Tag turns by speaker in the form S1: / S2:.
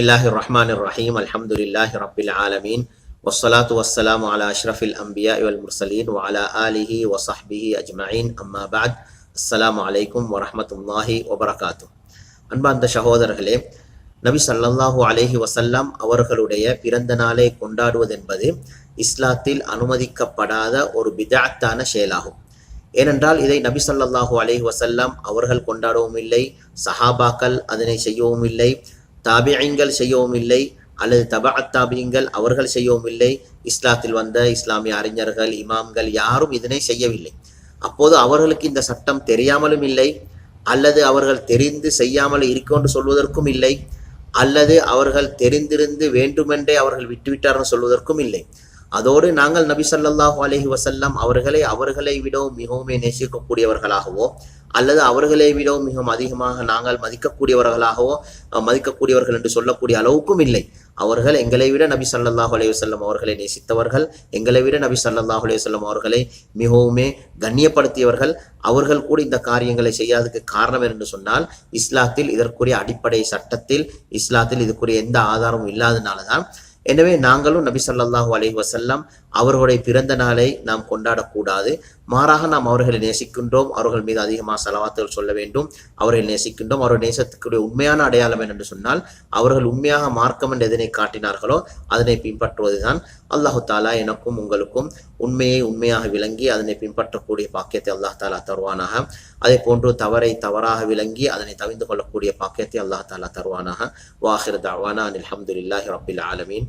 S1: বিসমিল্লাহ রহমান রাহিম আলহামদুলিল্লাহ রবিল আলমিন ওসলাত ওয়াসালাম আলা আশরাফিল আম্বিয়া ইউল মুরসালিন ও আলা আলিহি ওসাহবিহি আজমাইন அம்மாபாத் அஸ்லாம் அலைக்கும் வரமத்துல்லாஹி வபரகாத்து அன்பார்ந்த சகோதரர்களே நபி சல்லாஹூ அலேஹி வசல்லாம் அவர்களுடைய பிறந்த நாளை கொண்டாடுவதென்பது இஸ்லாத்தில் அனுமதிக்கப்படாத ஒரு பிதாத்தான செயலாகும் ஏனென்றால் இதை நபி சல்லாஹூ அலேஹி வசல்லாம் அவர்கள் கொண்டாடவும் இல்லை சஹாபாக்கள் அதனை செய்யவும் இல்லை தாபியங்கள் செய்யவும் இல்லை அல்லது தபா தாபியங்கள் அவர்கள் செய்யவும் இல்லை. இஸ்லாத்தில் வந்த இஸ்லாமிய அறிஞர்கள் இமாம்கள் யாரும் இதனை செய்யவில்லை. அப்போது அவர்களுக்கு இந்த சட்டம் தெரியாமலும் இல்லை அல்லது அவர்கள் தெரிந்து செய்யாமல் இருக்கொண்டு சொல்வதற்கும் இல்லை அல்லது அவர்கள் தெரிந்திருந்து வேண்டுமென்றே அவர்கள் விட்டுவிட்டார்கள் சொல்வதற்கும் இல்லை. அதோடு நாங்கள் நபி சல்லாஹூ அலஹி வசல்லம் அவர்களை அவர்களை விடவும் மிகவும் நேசிக்கக்கூடியவர்களாகவோ அல்லது அவர்களை விடவும் மிகவும் அதிகமாக நாங்கள் மதிக்கக்கூடியவர்களாகவோ மதிக்கக்கூடியவர்கள் என்று சொல்லக்கூடிய அளவுக்கும் இல்லை. அவர்கள் எங்களை விட நபி சல்லாஹூ அலைஹி வல்லம் அவர்களை நேசித்தவர்கள் எங்களை விட நபி சல்லாஹூ அலைஹி வல்லம் அவர்களை மிகவுமே கண்ணியப்படுத்தியவர்கள். அவர்கள் கூட இந்த காரியங்களை செய்யாததுக்கு காரணம் என்று சொன்னால் இஸ்லாத்தில் இதற்குரிய அடிப்படை சட்டத்தில் இஸ்லாத்தில் இதுக்குரிய எந்த ஆதாரமும் இல்லாதனால தான் எனவே நாங்களும் நபி சொல்லாஹூ அலைஹி வசல்லாம் அவர்களுடைய பிறந்த நாளை நாம் கொண்டாடக்கூடாது. மாறாக நாம் அவர்களை நேசிக்கின்றோம். அவர்கள் மீது அதிகமாக செலவாத்துகள் சொல்ல வேண்டும். அவர்களை நேசிக்கின்றோம். அவர்கள் நேசத்துக்குரிய உண்மையான அடையாளம் என்று சொன்னால் அவர்கள் உண்மையாக மார்க்கம் என்று எதனை காட்டினார்களோ அதனை பின்பற்றுவதுதான். அல்லாஹு தாலா எனக்கும் உங்களுக்கும் உண்மையை உண்மையாக விளங்கி அதனை பின்பற்றக்கூடிய பாக்கியத்தை அல்லாஹ் தாலா தருவானாக. அதே போன்று தவறை தவறாக விளங்கி அதனை தவிந்து கொள்ளக்கூடிய பாக்கியத்தை அல்லாஹ் தாலா தருவானாக. வாஹிர் தவானா அனில் ரபில் ஆலமீன்.